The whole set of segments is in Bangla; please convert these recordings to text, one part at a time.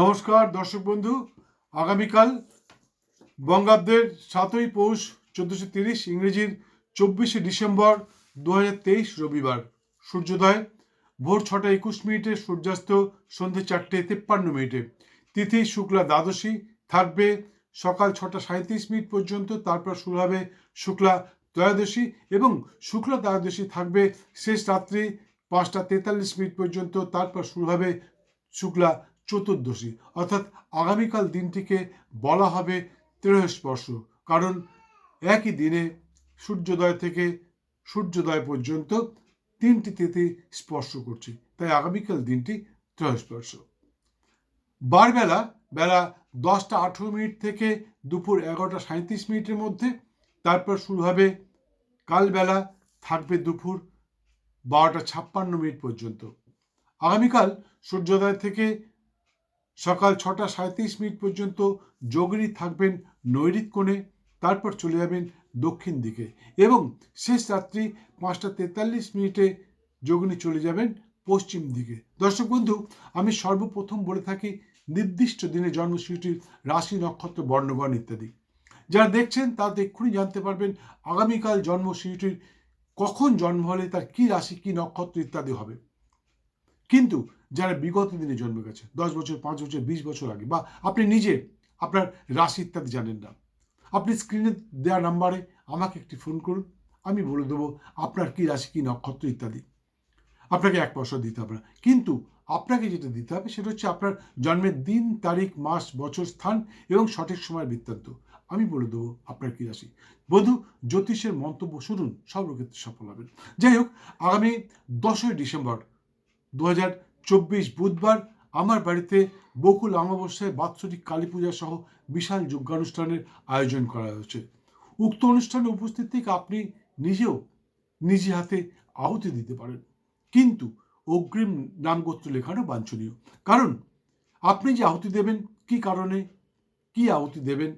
নমস্কার, দর্শক বন্ধু। আগামীকাল বঙ্গাব্দের সাতই পৌষ চোদ্দোশো তিরিশ ইংরেজির চব্বিশে ডিসেম্বর দু রবিবার সূর্যোদয়, ভোর ছটা একুশ মিনিটে সূর্যাস্ত, সন্ধে চারটে তেপ্পান্ন মিনিটে। তিথি শুক্লা দ্বাদশী থাকবে সকাল ছটা সাঁত্রিশ মিনিট পর্যন্ত, তারপর শুরু হবে শুক্লা ত্রয়োদশী এবং শুক্লা ত্রয়োদশী থাকবে শেষ রাত্রি পাঁচটা তেতাল্লিশ মিনিট পর্যন্ত, তারপর শুরু হবে শুক্লা চতুর্দশী, অর্থাৎ আগামীকাল দিনটিকে বলা হবে ত্রয়স্পর্শ কারণ একই দিনে সূর্যোদয় থেকে সূর্যোদয় পর্যন্ত তিনটি তিথি স্পর্শ করছে, তাই আগামীকাল দিনটি ত্রয়স্পর্শ বারবেলা, বেলা দশটা আঠেরো মিনিট থেকে দুপুর এগারোটা সাঁত্রিশ মিনিটের মধ্যে, তারপর শুরু হবে কালবেলা, থাকবে দুপুর বারোটা ছাপ্পান্ন মিনিট পর্যন্ত। আগামীকাল সূর্যোদয় থেকে সকাল ছটা সাঁত্রিশ মিনিট পর্যন্ত যোগিনী থাকবেন নৈরিত কোণে, তারপর চলে যাবেন দক্ষিণ দিকে এবং শেষ রাত্রি পাঁচটা তেতাল্লিশ মিনিটে যোগিনী চলে যাবেন পশ্চিম দিকে। দর্শক বন্ধু, আমি সর্বপ্রথম বলে থাকি নির্দিষ্ট দিনে জন্মসূচির রাশি নক্ষত্র বর্ণবর্ণ ইত্যাদি। যারা দেখছেন তারা এক্ষুনি জানতে পারবেন আগামীকাল জন্মসূচিটির কখন জন্ম হলে তার কী রাশি, কী নক্ষত্র ইত্যাদি হবে। কিন্তু যারা বিগত দিনে জন্মে গেছে, দশ বছর, পাঁচ বছর, বিশ বছর আগে, বা আপনি নিজে আপনার রাশি ইত্যাদি জানেন না, আপনি স্ক্রিনে দেওয়া নাম্বারে আমাকে একটি ফোন করুন, আমি বলে দেবো আপনার কী রাশি, কী নক্ষত্র ইত্যাদি। আপনাকে এক পয়সা দিতে হবে না। কিন্তু আপনাকে যেটা দিতে হবে সেটা হচ্ছে আপনার জন্মের দিন, তারিখ, মাস, বছর, স্থান এবং সঠিক সময়ের বৃত্তান্ত। আমি বলে দেবো আপনার কী রাশি। বধু, জ্যোতিষের মন্তব্য শুনুন সব সর্বক্ষেত্রে সফল হবেন। যাই হোক, আগামী দশই ডিসেম্বর দু হাজার চব্বিশ বুধবার আমার বাড়িতে বকুল অমাবস্যায় বাৎসরিক কালী পূজা সহ বিশাল যজ্ঞানুষ্ঠানের আয়োজন করা হয়েছে। উক্ত অনুষ্ঠানে উপস্থিত থেকে আপনি নিজেও নিজে হাতে আহুতি দিতে পারেন। কিন্তু অগ্রিম নামগোত্র লেখানো বাঞ্ছনীয়। কারণ আপনি যে আহুতি দেবেন, কি কারণে কি আহুতি দেবেন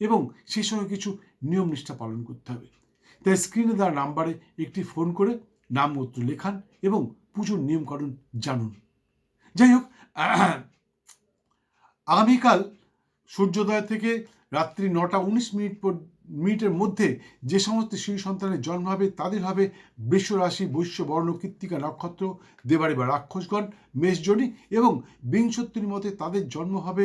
এবং সেই সঙ্গে কিছু নিয়ম নিষ্ঠা পালন করতে হবে। তাই স্ক্রিনে দেওয়া নাম্বারে একটি ফোন করে নামগোত্র লেখান এবং পুজোর নিয়মকানুন জানুন। যাই হোক, আগামীকাল সূর্যোদয় থেকে রাত্রি নটা উনিশ মিনিট মিনিটের মধ্যে যে সমস্ত শিশু সন্তানের জন্ম হবে, তাদের হবে বৃষরাশি, বৈশ্য, বর্ণ, কৃত্তিকা নক্ষত্র, দেবাড়ি বা রাক্ষসগণ, মেষজনী এবং বিংশত্তর মতে তাদের জন্ম হবে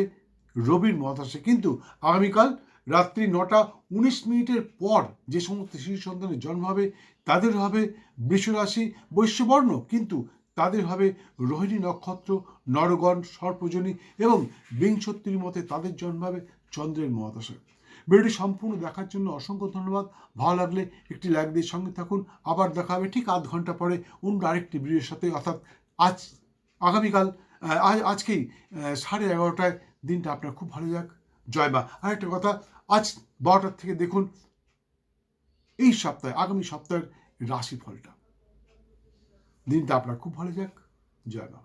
রবির মহাতাসে কিন্তু আগামীকাল রাত্রি নটা উনিশ মিনিটের পর যে সমস্ত শিশু সন্তানের জন্ম হবে, তাদের হবে বৃষরাশি বৈশ্যবর্ণ। কিন্তু তাদের হবে রোহিণী নক্ষত্র, নরগণ, সর্পজনী এবং বিংশত্তর মতে তাদের জন্ম হবে চন্দ্রের মহাদশায়। ভিডিওটি সম্পূর্ণ দেখার জন্য অসংখ্য ধন্যবাদ। ভালো লাগলে একটি লাইক দিয়ে সঙ্গে থাকুন। আবার দেখা হবে ঠিক আধ ঘণ্টা পরে অন্য আরেকটি ভিডিওর সাথে। অর্থাৎ আজ, আগামীকাল আজ, আজকেই সাড়ে এগারোটায় দিনটা আপনার খুব ভালো যাক। জয় মা আরেকটা কথা, আজ বারোটার থেকে দেখুন, এই সপ্তাহে, আগামী সপ্তাহের রাশিফলটা। দিনটা আপনার খুব ভালো যাক, জয় মা